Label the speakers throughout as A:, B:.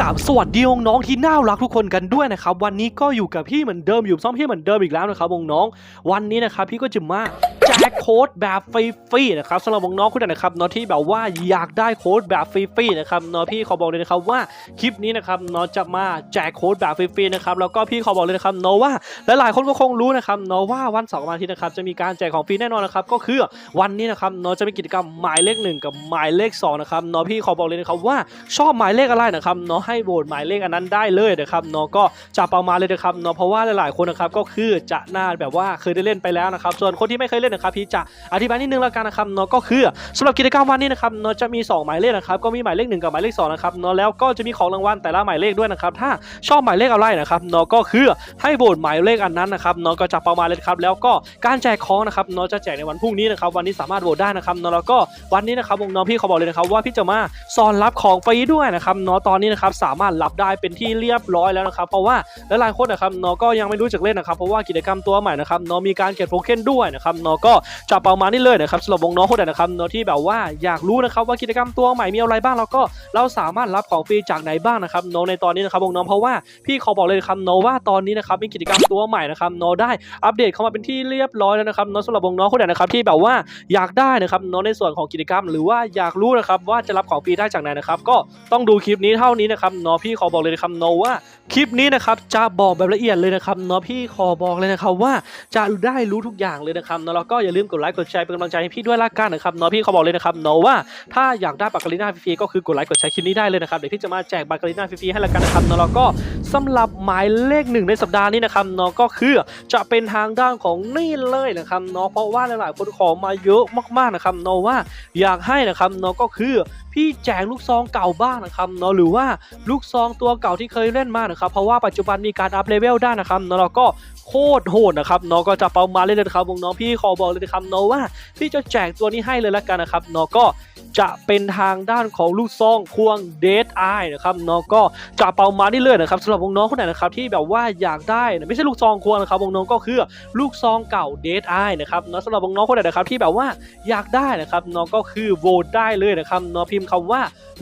A: กับสวัสดีน้องที่น่ารักทุกคนกันด้วยนะครับวันนี้ก็อยู่กับพี่เหมือนเดิมอยู่ซ่อมพี่เหมือนเดิมอีกแล้วนะครับน้อง วันนี้นะครับพี่ก็จะมา จกโค้ดแบบฟรีๆนะครับสำหรับน้องๆคนไหนนะครับเนาะที่แบบว่าอยากได้โค้ดแบบฟรีๆนะครับเนาะพี่ขอบอกเลยนะครับว่าคลิปนี้นะครับเนาะจะมาแจกโค้ดแบบฟรีๆนะครับแล้วก็พี่ขอบอกเลยนะครับเนาะว่าหลายๆคนก็คงรู้นะครับเนาะว่าวันสาร์วันทิตย์นะครับจะมีการแจกของฟรีแน่นอนนะครับก็คือวันนี้นะครับเนาะจะมีกิจกรรมหมายเลขหนึ่งกับหมายเลขสองนะครับเนาะพี่ขอบอกเลยนะครับว่าชอบหมายเลขอะไรนะครับเนาะให้โหวตหมายเลขอันนั้นได้เลยนะครับเนาะก็จะประมาณเลยนะครับเนาะเพราะว่าหลายๆคนนะครับก็คือจะน่าแบบว่าเคยได้เล่นไปแล้วนะครับส่วนคนที่ไม่เคยเล่นนะครับพี่จะอธิบายนิดนึงแล้วกันนะครับเนาะก็คือสำหรับกิจกรรมวันนี้นะครับเนาะจะมี 2 หมายเลขนะครับก็มีหมายเลขหนึ่งกับหมายเลขสองนะครับเนาะแล้วก็จะมีของรางวัลแต่ละหมายเลขด้วยนะครับถ้าชอบหมายเลขอะไรนะครับเนาะก็คือให้โหวตหมายเลขอันนั้นนะครับเนาะก็จะประมาณเลยครับแล้วก็การแจกของนะครับเนาะจะแจกในวันพรุ่งนี้นะครับวันนี้สามารถโหวตได้นะครับเนาะแล้วก็วันนี้นะครับวงน้องพี่เขาบอกเลยนะครับว่าพี่จะมาสอนรับของฟรีด้วยนะครับเนาะตอนนี้นะครับสามารถรับได้เป็นที่เรียบร้อยแล้วนะครับเพราะว่าหลายๆคนนะครับเนาะก็ยังไม่รู้จักเล่นนะครับเพราะว่ากิจกรรมตัวใหม่นะครับเนาะมีการเก็บโทเค็นด้วยนะครับเนาะก็จะประมาณนี้เลยนะครับสำหรับวงน้องคนไหนนะครับเนาะที่แบบว่าอยากรู้นะครับว่ากิจกรรมตัวใหม่มีอะไรบ้างแล้วก็เราสามารถรับของฟรีจากไหนบ้างนะครับเนาะในตอนนี้นะครับวงน้องเพราะว่าพี่ขอบอกเลยครับเนาะว่าตอนนี้นะครับมีกิจกรรมตัวใหม่นะครับเนาะได้อัปเดตเข้ามาเป็นที่เรียบร้อยแล้วนะครับเนาะสำหรับวงน้องคนไหนนะครับที่แบบว่าอยากได้นะครับเนาะในส่วนของกิจกรรม หรือว่าอยากรู้นะครับว่าจะรับของฟรีได้จากไหนนะครับก็ต้องดูคลิปนี้เท่านี้นะครับเนาะพี่ขอบอกเลยนะครับเนาะว่าคลิปนี้นะครับจะบอกแบบละเอียดเลยนะครับเนาะพี่ขอบอกเลยนะครับว่าจะได้รู้ทุกอย่างเลยนะครับเนาะแล้วก็อย่าลืมกดไลค์กดแชร์เป็นกำลังใจให้พี่ด้วยละกันนะครับเนาะพี่เขอบอกเลยนะครับเนาะว่าถ้าอยากได้บัตรกาลิน่าฟรีๆก็คือกดไลค์กดแชร์คลิปนี้ได้เลยนะครับเดี๋ยวพี่จะมาแจกบัตรกาลิน่าฟรีๆให้ละกันนะครับเนาะแล้วก็สำหรับหมายเลขหนึ่งในสัปดาห์นี้นะครับเนาะก็คือจะเป็นทางด้านของนี่เลยนะครับเนาะเพราะว่าหลายๆคนขอมาเยอะมากๆนะครับเนาะว่าอยากให้นะครับเนาะก็คือพี่แจกลูกซองเก่าบ้างนะครับเนาะหรือว่าลูกซองตัวเก่าที่เคยเล่นมานะครับเพราะว่าปัจจุบันมีการอัพเลเวลได้นะครับเนาะแล้วก็โคตรโหดนะครับเนาะก็จะเปามาเลยนะครับวงน้องพี่ขอบอกเลยนะครับเนาะว่าพี่จะแจกตัวนี้ให้เลยละกันนะครับเนาะก็จะเป็นทางด้านของลูกซองควงเดดไอนะครับเนาะก็จะเป่ามาได้เลยนะครับสำหรับวงน้องคนไหนนะครับที่แบบว่าอยากได้ไม่ใช่ลูกซองควงนะครับวงน้องก็คือลูกซองเก่าเดดไอนะครับเนาะสำหรับวงน้องคนไหนนะครับที่แบบว่าอยากได้นะครับเนาะก็คือโหวตได้เลยนะครับเนาะพิมพ์คำว่า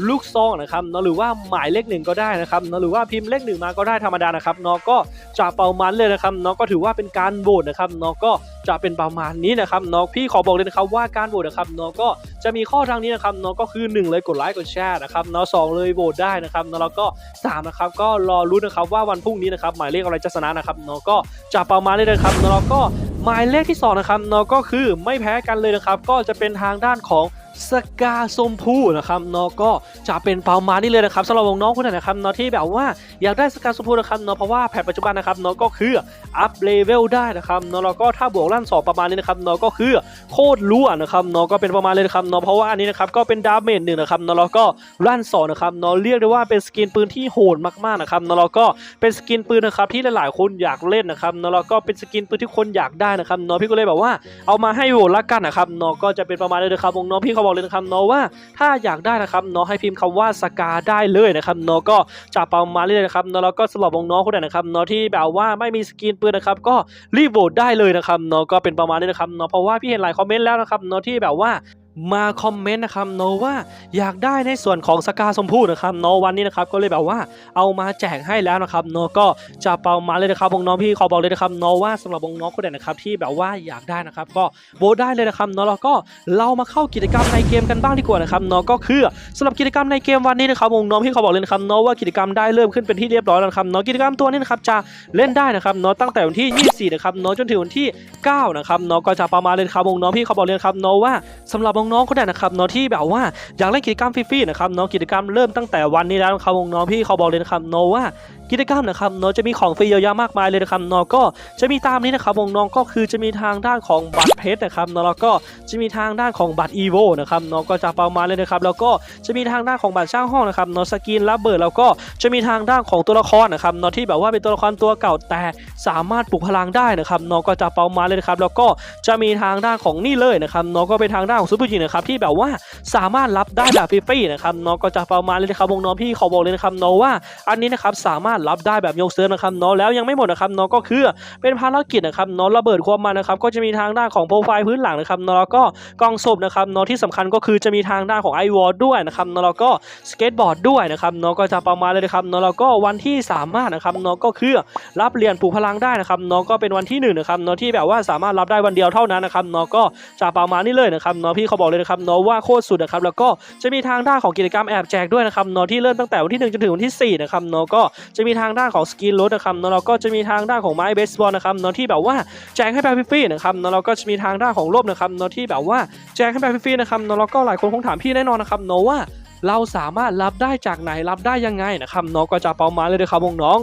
A: ลูกซองนะครับเนาะหรือว่าหมายเลขหนึ่งก็ได้นะครับเนาะหรือว่าพิมพ์เลขหนึ่งมาก็ได้ธรรมดานะครับเนาะก็จะเประมาณเลยนะครับเนาะก็ถือว่าเป็นการโหวตนะครับเนาะก็จะเป็นประมาณนี้นะครับน้องพี่ขอบอกเลยนะครับว่าการโหวตนะครับน้องก็จะมีข้อทางนี้นะครับน้องก็คือ 1 เลยกดไลค์กดแชร์นะครับเนาะสองเลยโหวตได้นะครับเนาะแล้วก็3นะครับก็รอรู้นะครับว่าวันพรุ่งนี้นะครับหมายเลขอะไรจะชนะนะครับน้องก็จะประมาณนี้เลยนะครับเนาะแล้วก็หมายเลขที่สองนะครับน้องก็คือไม่แพ้กันเลยนะครับก็จะเป็นทางด้านของ สกาสมพูนะครับเนาะก็จะเป็นประมาณนี้เลยนะครับสำหรับน้องๆคนไหนนะครับเนาะที่แบบว่าอยากได้สกาสมพูนะครับเนาะเพราะว่าแพทปัจจุบันนะครับเนาะก็คืออัพเลเวลได้นะครับเนาะแล้วก็ถ้าบวกลั่นสองประมาณนี้นะครับเนาะก็คือโคตรรั่วนะครับเนาะก็เป็นประมาณเลยนะครับเนาะเพราะว่าอันนี้นะครับก็เป็นดาเมจหนึ่งนะครับเนาะแล้วก็ลั่นสองนะครับเนาะเรียกได้ว่าเป็นสกินปืนที่โหดมากๆนะครับเนาะแล้วก็เป็นสกินปืนนะครับที่หลายๆคนอยากเล่นนะครับเนาะแล้วก็เป็นสกินปืนที่คนอยากได้นะครับเนาะพี่ก็เลยแบบว่าเอามาให้โหวตละกันนะครับเนาะก็จะเป็นประมาณเลยนะครับวงน้องพี่เขาบอกเลยนะครับเนาะว่าถ้าอยากได้นะครับเนาะให้พิมพ์คำว่าสกาได้เลยนะครับเนาะก็จะประมาณนี้เลยนะครับเนาะแล้วก็สำหรับน้องๆคนไหนนะครับเนาะที่แบบว่าไม่มีสกินปืนนะครับก็รีบโหวตได้เลยนะครับเนาะก็เป็นประมาณนี้นะครับเนาะเพราะว่าพี่เห็นหลายคอมเมนต์แล้วนะครับเนาะที่แบบว่า มาคอมเมนต์นะครับเนว่าอยากได้ในส่วนของสกาสมพูนะครับเนวันนี้นะครับก็เลยแบบว่าเอามาแจกให้แล้วนะครับเนก็จะประมาณเลยนะครับวงน้องพี่ขอบอกเลยนะครับเนว่าสำหรับวงน้องคนไหนนะครับที่แบบว่าอยากได้นะครับ ก็โหวตได้เลยนะครับเนแล้วก็เรามาเข้ากิจกรรมในเกมกันบ้างดีกว่านะครับเนก็คือสำหรับกิจกรรมในเกมวันนี้นะครับวงน้องพี่เขาบอกเลยนะครับเนว่ากิจกรรมได้เริ่มขึ้นเป็นที่เรียบร้อยแล้วนะครับเนกิจกรรมตัวนี้นะครับจะเล่นได้นะครับเนตั้งแต่วันที่ 24 นะครับเนจนถึงวันที่ 9 นะครับเนก็จะประมาณเลยครับน้องพี่ขาบอกเลยนะครับเนว่าสำหรับน้องๆคนไหนนะครับเนาะที่แบบว่าอยากเล่นกิจกรรมฟรีๆนะครับเนาะกิจกรรมเริ่มตั้งแต่วันนี้แล้วครับน้องๆพี่เขาบอกเลยนะครับเนาะว่า กิจกรรมนะครับเนาะจะมีของฟรีเยอะแยะมากมายเลยนะครับเนาะก็จะมีตามนี้นะครับวงน้องก็คือจะมีทางด้านของบัตรเพชรนะครับเนาะแล้วก็จะมีทางด้านของบัตรอีโวนะครับเนาะก็จะประมาณเลยนะครับแล้วก็จะมีทางด้านของบัตรช่างห้องนะครับเนาะสกินระเบิดแล้วก็จะมีทางด้านของตัวละครนะครับเนาะที่แบบว่าเป็นตัวละครตัวเก่าแต่สามารถปลุกพลังได้นะครับเนาะก็จะประมาณเลยนะครับแล้วก็จะมีทางด้านของนี่เลยนะครับเนาะก็เป็นทางด้านของซูเปอร์จินะครับที่แบบว่าสามารถรับได้แบบฟรีๆนะครับเนาะก็จะประมาณเลยนะครับวงน้องพี่ขอบอกเลยนะครับเนาะว่าอันนี้นะครับสามารถารถรับได้แบบยกเซิร์ฟนะครับเนาะแล้วยังไม่หมดนะครับเนาะก็คือเป็นภารกิจนะครับเนาะระเบิดความมันนะครับก็จะมีทางด้านของโปรไฟล์พื้นหลังนะครับเนาะแล้วก็กองศพนะครับเนาะที่สำคัญก็คือจะมีทางด้านของไอวอลด้วยนะครับเนาะแล้วก็สเก็ตบอร์ดด้วยนะครับเนาะก็จะประมาณเลยนะครับเนาะแล้วก็วันที่สามารถนะครับเนาะก็คือรับเหรียญปลูกพลังได้นะครับเนาะก็เป็นวันที่หนึ่งนะครับเนาะที่แบบว่าสามารถรับได้วันเดียวเท่านั้นนะครับเนาะก็จะประมาณนี้เลยนะครับเนาะพี่เขาบอกเลยนะครับเนาะว่าโคตรสุดนะครับแล้วก็จะมีทางด้านของกิจกรรมแอบแจกด้วยนะครับเนาะที่เริ่มตั้งแต่วันที่หนึ่งจนถึงวันที่สี่นะครับเนาะก็จะมีมีทางด้านของสกินรถนะครับเนาะแล้วก็จะมีทางด้านของไม้เบสบอลนะครับเนาะที่แบบว่าแจกให้แบบฟรีๆนะครับเนาะแล้วก็จะมีทางด้านของร่มนะครับเนาะที่แบบว่าแจกให้แบบฟรีๆนะครับเนาะแล้วก็หลายคนคงถามพี่แน่นอนนะครับเนาะว่าเราสามารถรับได้จากไหนรับได้ยังไงนะครับเนาะก็จะประมาณเลยนะครับน้อง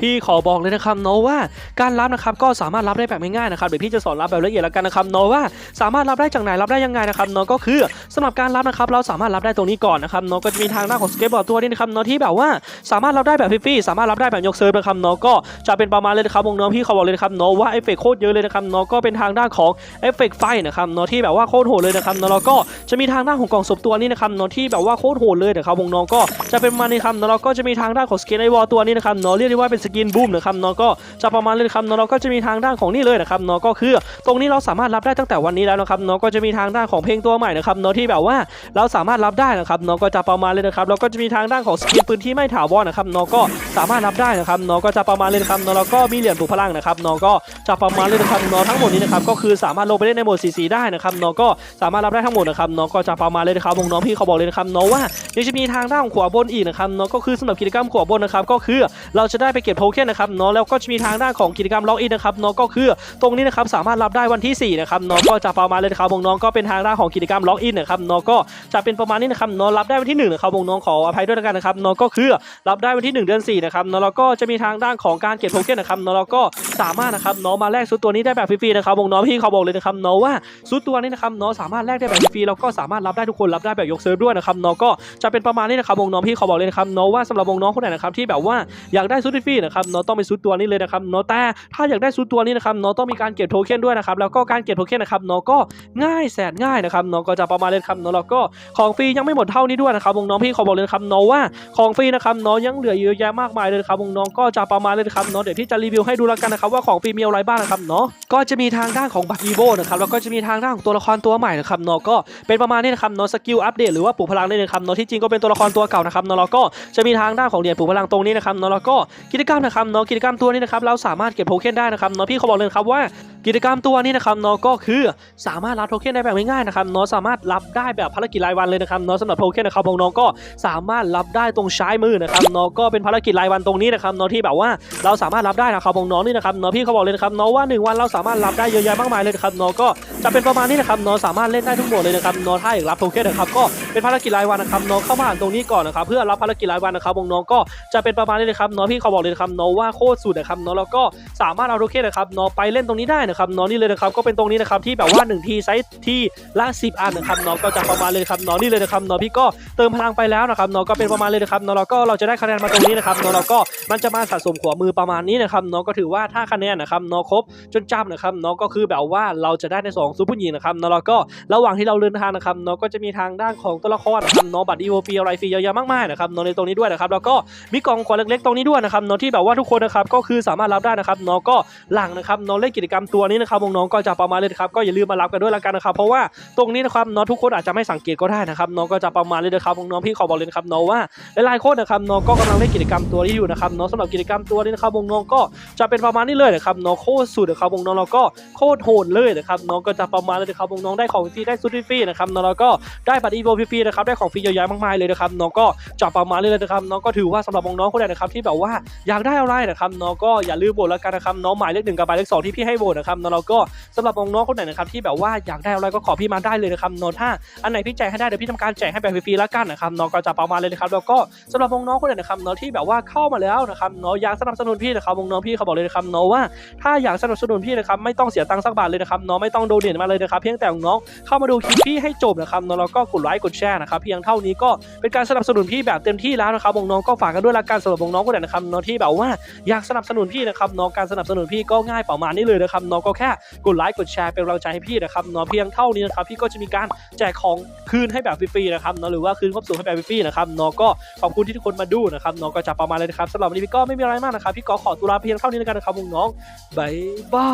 A: พี่ขอบอกเลยนะครับเนาะว่าการรับนะครับก็สามารถรับได้แบบง่ายๆนะครับเดี๋ยวพี่จะสอนรับแบบละเอียดแล้วกันนะครับเนาะว่าสามารถรับได้จากไหนรับได้ยังไงนะครับเนาะก็คือสำหรับการรับนะครับเราสามารถรับได้ตรงนี้ก่อนนะครับเนาะก็จะมีทางด้านของสเก็ตบอร์ดตัวนี้นะครับเนาะที่แบบว่าสามารถรับได้แบบฟรีๆสามารถรับได้แบบยกเซิร์ฟนะครับเนาะก็จะเป็นประมาณเลยนะครับวงน้องพี่ขอบอกเลยนะครับเนาะว่าเอฟเฟกโคตรเยอะเลยนะครับเนาะก็เป็นทางด้านของเอฟเฟกไฟนะครับเนาะที่แบบว่าโคตรโหดเลยนะครับเนาะแล้วก็จะมีทางด้านของกล่องศพตัวนี้นะครับเนาะที่แบบว่าโคตรโหดเลยนะครับวงน้องก็จะเป็นมาณนี้ครับเนาะแล้วก็จะมีทางด้านของสกินไอวอลตัวนี้นะครับเนาะเรียกได้ว่าเป็นสกินบูมนะครับเนาะก็จะประมาณเลยครับเนาะแล้วก็จะมีทางด้านของนี่เลยนะครับเนาะก็คือ ตรงนี้เราสามารถรับได้ตั้งแต่วันนี้แล้วนะครับเนาะก็จะมีทางด้านของเพลงตัวใหม่นะครับเนาะที่แบบว่าเราสามารถรับได้นะครับเนาะก็จะประมาณเลยนะครับแล้วก็จะมีทางด้านของสกินปืนที่ไม่ถาวรนะครับเนาะก็สามารถรับได้นะครับเนาะก็จะประมาณเลยนะครับเนาะแล้วก็มีเหรียญปลุกพลังนะครับเนาะก็จะประมาณเลยนะครับเนาะทั้งหมดนี้นะครับก็คือสามารถลงไปเล่นในโหมด CC ได้นะครับเนาะก็สามารถรับได้ทั้งหมดนะครับเนาะก็จะประมาณเลยนะครับวงน้องพี่เขาบอกเลยนะครับเนาะว่ายังจะมีทางด้านของขวาบนอีกนะครับเนาะก็คือสำหรับกิจกรรมขวาบนนะครับก็คือเราจะได้ไปเก็บโทเค็นนะครับเนาะแล้วก็จะมีทางด้านของกิจกรรมล็อกอินนะครับเนาะก็คือตรงนี้นะครับสามารถรับได้วันที่4นะครับเนาะก็จะประมาณเลยนะครับวงน้องก็เป็นทางด้านของกิจกรรมล็อกอินนะครับเนาะก็จะเป็นประมาณนี้นะครับเนาะรับได้วันที่1นะครับวงน้องขออภัยด้วยกันนะครับเนาะก็คือรับได้วันที่ 1 เดือน4นะครับเนาะแล้วก็จะมีทางด้านของการเก็บโทเค็นนะครับเนาะแล้วก็สามารถนะครับเนาะมาแลกซุดตัวนี้ได้แบบฟรีๆนะครับวงน้องพี่เขาบอกเลยนะครับเนาะว่าซุดตัวนี้นะครับเนาะสามารถแลกได้แบบฟรีๆแล้วก็สามารถรับได้ทุกคนรับได้แบบยกเซิร์ฟด้วยนะครับเนาะก็จะเป็นประมาณนี้นะครับวงน้องพี่เขาบอกเลยนะครับเนาะว่าสำหรับวงน้องคนไหนนะครับที่แบบว่าอยากได้ซุดฟรีๆนะครับเนาะต้องไปซุดตัวนี้เลยนะครับเนาะแต่ถ้าอยากได้ซุดตัวนี้นะครับเนาะต้องมีการเก็บโทเค็นด้วยนะครับแล้วก็การเก็บโทเค็นนะครับเนาะก็ง่ายแสนง่ายนะครับเนาะก็จะประมาณเลยครับเนาะแล้วก็ของฟรียังไม่หมดเท่านี้ด้วยนะครับวงน้องพี่ขาบอกเลยนครับเนาะว่าของฟรีนะครับเนาะยังเหลือเยอะแยะมากมายเลยครับวงน้องก็จะประมาณเลยครับเนาะเดี๋ยวพี่จะรีวิวให้ดูแล้วกันนะครับว่าของฟรีมีอะไรบ้างนะครับเนาะก็จะมีทางด้านของบัตรอีโวนะครับแล้วก็จะมีทางด้านของตัวละครตัวใหม่นะครับเนาะก็เป็นประมาณนี้นะครับเนาะสกิลอัปเดตหรือว่าปลุกพลังได้เลยครับเนาะที่จริงก็เป็นตัวละครตัวเก่านะครับเนาะแล้วก็จะมีทางด้านของเหรียญปลุกพลังตรงนี้นะครับเนาะแล้วก็กิจกรรมนะครับเนาะกิจกรรมตัวนี้นะครับเราสามารถเก็บโทเค็นได้นะครับเนาะพี่เขาบอกเลยครับว่า กิจกรรมตัวนี้นะครับเนาะก็คือสามารถรับโทเค็นได้แบบง่ายๆนะครับเนาะสามารถรับได้แบบภารกิจรายวันเลยนะครับเนาะสำหรับโทเค็นนะครับน้องๆก็สามารถรับได้ตรงใช้มือนะครับเนาะก็เป็นภารกิจรายวันตรงนี้นะครับเนาะที่แบบว่าเราสามารถรับได้นะครับน้องๆนี่นะครับเนาะพี่เขาบอกเลยนะครับเนาะว่าหนึ่งวันเราสามารถรับได้เยอะแยะมากมายเลยนะครับเนาะก็จะเป็นประมาณนี้นะครับเนาะสามารถเล่นได้ทุกหมดเลยนะครับเนาะถ้าอยากรับโทเค็นนะครับก็เป็นภารกิจรายวันนะครับเนาะเข้ามาอ่านตรงนี้ก่อนนะครับเพื่อรับภารกิจรายวันนะครับน้องๆก็จะเป็นประมาณนี้เลยครับเนาะพี่เขาบอกเลยนะครับเนาะว่าโคตรสุดนะครับเนาะแล้วก็สามารถเอาโทเค็นนะครับเนาะไปเล่นตรงนี้ได้นะครับเนาะนี่เลยนะครับก็เป็นตรงนี้นะครับที่แบบว่า1ทีไซส์ที่ละ10อันนะครับเนาะก็จะประมาณเลยครับเนาะนี่เลยนะครับเนาะพี่ก็เติมพลังไปแล้วนะครับเนาะก็เป็นประมาณเลยนะครับนาะแล้วก็เราจะได้คะแนนมาตรงนี้นะครับนาะแล้วก็มันจะมาสะสมขวามือประมาณนี้นะครับเนาะก็ถือว่าถ้าคะแนนนะครับเนาะครบจนจำนะครับเนาะก็คือแบบว่าเราจะได้ในสองซูเปอร์หญิงนะครับนาะแล้วก็ระหว่างที่เราเดินทางนะครับเนาะก็จะมีทางด้านของตัวละครนะครับเนาะบัตรอีโวปีอะไรฟรีเยอะแยะมากมายนะครับเนาะในตรงนี้ด้วยนะครับแล้วก็มีกล่องขวดเล็กๆตรงนี้ด้วยนะครับเนาะที่แบบว่าทุกคนนะครับก็คือสามารถรับได้นะครับเนาะก็หลังนะครับเนาะเล่นกิจกรรมตัวนี้นะครับน้องๆก็จะประมาณเลยนะครับก็อย่าลืมมารับกันด้วยละกันนะครับเพราะว่าตรงนี้นะครับเนาะทุกคนอาจจะไม่สังเกตก็ได้นะครับเนาะก็จะประมาณเลยนะครับน้องพี่ขอบอกเลยนะครับเนาะว่าหลายๆคนนะครับเนาะก็กำลังเล่นกิจกรรมตัวนี้อยู่นะครับเนาะสำหรับกิจกรรมตัวนี้นะครับน้องก็จะเป็นประมาณนี้เลยนะครับเนาะโคตรสุดนะครับน้องๆแล้วก็โคตรโหดเลยนะครับน้องก็จะประมาณเลยนะครับน้องได้ของฟรีได้สุดฟรีนะครับนาะแล้วก็ได้บัตรอีโวฟรีนะครับได้ของฟรีเยอะแยะมากมายเลยนะครับน้องก็จะประมาณเลยนะครับน้องก็ถือว่าสำหรับน้องคนไหนนะครับที่แบบว่าอยากได้อะไรนะครับน้องก็อย่าลืมโหวตแล้วกันนะครับน้องหมายเลขหนึ่งกับหมายเลขสองที่พี่ให้โหวตนะครับน้องแล้วก็สำหรับน้องๆคนไหนนะครับที่แบบว่าอยากได้อะไรก็ขอพี่มาได้เลยนะครับน้องถ้าอันไหนพี่แจกให้ได้เดี๋ยวพี่ทำการแจกให้แบบฟรีๆแล้วกันนะครับน้องก็จะประมาณเลยนะครับแล้วก็สำหรับน้องๆคนไหนนะครับน้องที่แบบว่าเข้ามาแล้วนะครับน้องอยากสนับสนุนพี่นะครับน้องพี่เขาบอกเลยนะครับน้องว่าถ้าอยากสนับสนุนพี่นะครับไม่ต้องเสียตังค์สักบาทเลยนะครับน้องไม่ต้องโดเนทมาเลยนะครับเพียงแต่น้องเข้ามาดูคลิปพี่ให้จบนะครับน้องแล้วก็กดไลค์กดแชร์นะครับเพียงเท่านี้ก็เป็นการสนับสนุนพี่แบบเต็มที่แล้วนะครับน้องก็ฝากกันด้วยละกันสำหรับน้องคนไหนนะครับน้องที่แบบว่าอยากสนับสนุนพี่นะครับน้องการสนับสนุนพี่ก็ง่ายประมาณนี้เลยนะครับน้ององก็แค่กดไลค์กดแชร์เป็นกำลังใจให้พี่นะครับเนาะเพียงเท่านี้นะครับพี่ก็จะมีการแจกของคืนให้แบบฟรีๆนะครับเนาะหรือว่าคืนความสุขให้แบบฟรีๆนะครับเนาะก็ขอบคุณที่ทุกคนมาดูนะครับเนาะก็จะประมาณเลยนะครับสำหรับวันนี้พี่ก็ไม่มีอะไรมากนะครับพี่ก็ขอตัวลาเพียงเท่านี้แล้วกันนะครับน้องๆบายบา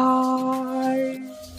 A: ย